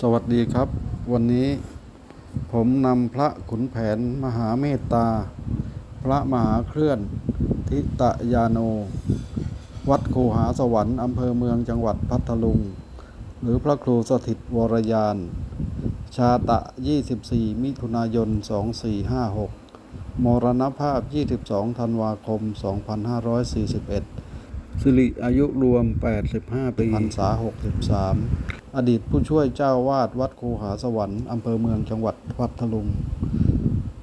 สวัสดีครับ วันนี้ผมนำพระขุนแผนมหาเมตตา พระมหาเคลื่อนทิตยาโน วัดคูหาสวรรค์อำเภอเมืองจังหวัดพัทลุง หรือพระครูสถิตวรยาน ชาตะ 24 มิถุนายน 2456 มรณภาพ 22 ธันวาคม 2541 สิริอายุรวม 85 ปีพรรษา 63 อดีตผู้ช่วยเจ้าวาดวัดคูหาสวรรค์อำเภอเมืองจังหวัดพัทลุง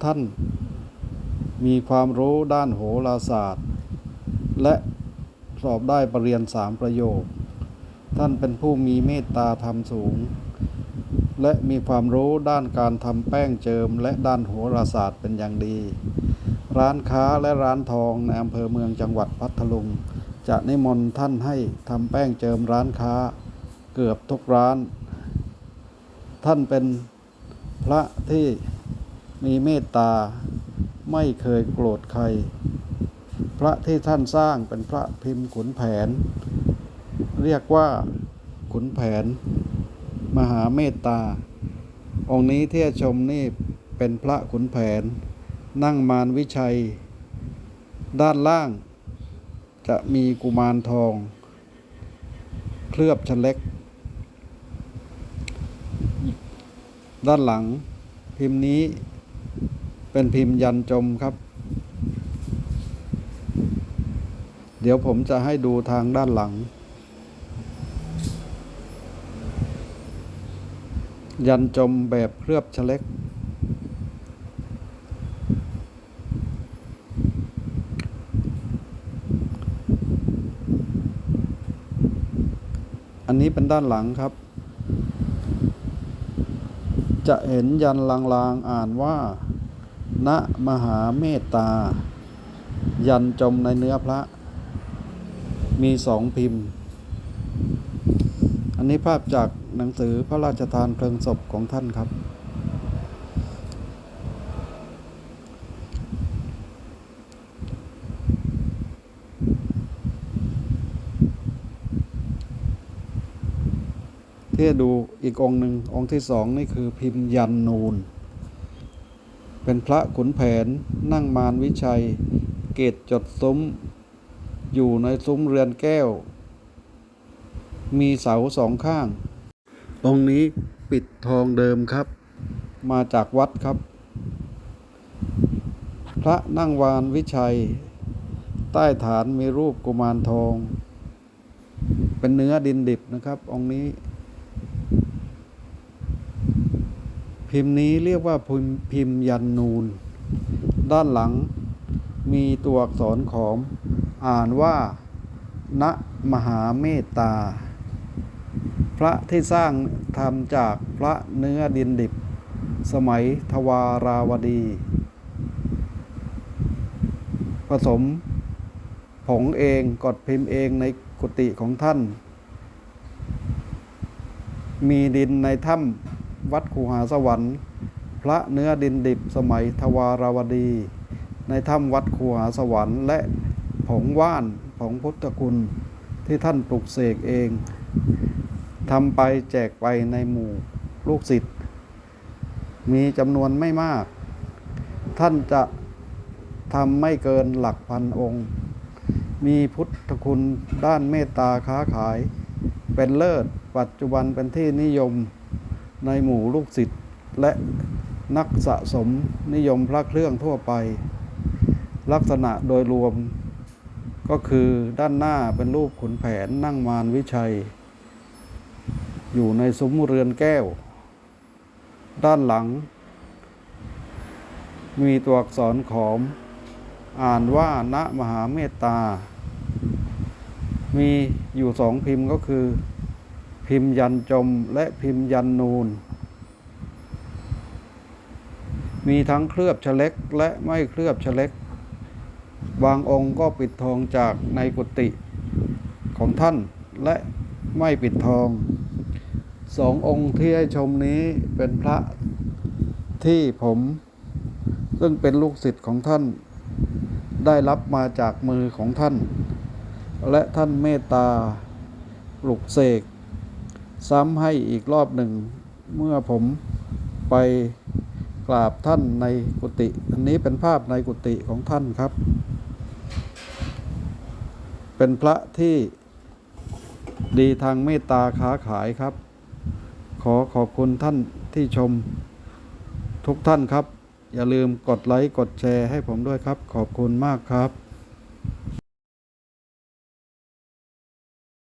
ท่านมีความรู้ด้านโหราศาสตร์ และสอบได้ปรริญญาสามประโยค ท่านเป็นผู้มีเมตตาธรรมสูง และมีความรู้ด้านการทำแป้งเจิม และด้านโหราศาสตร์เป็นอย่างดี ร้านค้าและร้านทองในอำเภอเมืองจังหวัดพัทลุง จะนิมนต์ท่านให้ทำแป้งเจิมร้านค้าเกือบทุกร้าน ท่านเป็นพระที่มีเมตตาไม่เคยโกรธใคร พระที่ท่านสร้างเป็นพระพิมพ์ขุนแผน เรียกว่าขุนแผน มหาเมตตา องค์นี้ที่จะชมนี่เป็นพระขุนแผน นั่งมารวิชัย ด้านล่าง จะมีกุมารทอง เคลือบชนเล็ก ด้านหลังพิมพ์นี้เป็นพิมพ์ยันจมครับ เดี๋ยวผมจะให้ดูทางด้านหลัง ยันจมแบบเคลือบชเล็ก อันนี้เป็นด้านหลังครับ จะเห็นยันลางๆอ่านว่า ณ มหาเมตตา ยันจมในเนื้อพระ มีสองพิมพ์ อันนี้ภาพจากหนังสือพระราชทานเพลิงศพของท่านครับ ที่จะดูอีกองหนึ่งองค์ที่สองนี่คือพิมพ์ยันนูน เป็นพระขุนแผนนั่งมารวิชัย เกตจดซุ้ม อยู่ในซุ้มเรือนแก้ว มีเสาสองข้าง องค์นี้ปิดทองเดิมครับ มาจากวัดครับ พระนั่งวานวิชัย ใต้ฐานมีรูปกุมารทอง เป็นเนื้อดินดิบนะครับ องค์นี้ พิมพ์นี้เรียกว่าพิมพ์พิมพ์ยันนูน ด้านหลังมีตัวอักษรขอมอ่านว่า ณ มหาเมตตา พระที่สร้างทำจากพระเนื้อดินดิบ สมัยทวาราวดี ผสมผงเองกดพิมพ์เองในกุฏิของท่าน มีดินในถ้ำ วัดคูหาสวรรค์ พระเนื้อดินดิบสมัยทวาราวดี ในถ้ำวัดคูหาสวรรค์ และผงว่านผงพุทธคุณที่ท่านปลุกเสกเองทำไปแจกไปในหมู่ลูกศิษย์มีจำนวนไม่มาก ท่านจะทำไม่เกินหลักพันองค์ มีพุทธคุณด้านเมตตาค้าขาย เป็นเลิศปัจจุบันเป็นที่นิยม ในหมู่ลูกศิษย์และนักสะสมนิยมพระเครื่องทั่วไป ลักษณะโดยรวม ก็คือด้านหน้าเป็นรูปขุนแผนนั่งมารวิชัย อยู่ในซุ้มเรือนแก้ว ด้านหลัง มีตัวอักษรขอม อ่านว่าณมหาเมตตา มีอยู่สองพิมพ์ก็คือ พิมพ์ยันจมและพิมพ์ยันนูน มีทั้งเคลือบฉล็กและไม่เคลือบฉล็ก บางองค์ก็ปิดทองจากในกุฏิของท่านและไม่ปิดทองสององค์ที่ให้ชมนี้เป็นพระที่ผม ซึ่งเป็นลูกศิษย์ของท่าน ได้รับมาจากมือของท่าน และท่านเมตตาปลุกเสก ซ้ำให้อีกรอบหนึ่ง เมื่อผมไปกราบท่านในกุฏิอันนี้เป็นภาพในกุฏิของท่านครับ เป็นพระที่ดีทางเมตตาค้าขายครับ ขอขอบคุณท่านที่ชมทุกท่านครับ อย่าลืมกดไลค์ กดแชร์ให้ผมด้วยครับ ขอบคุณมากครับ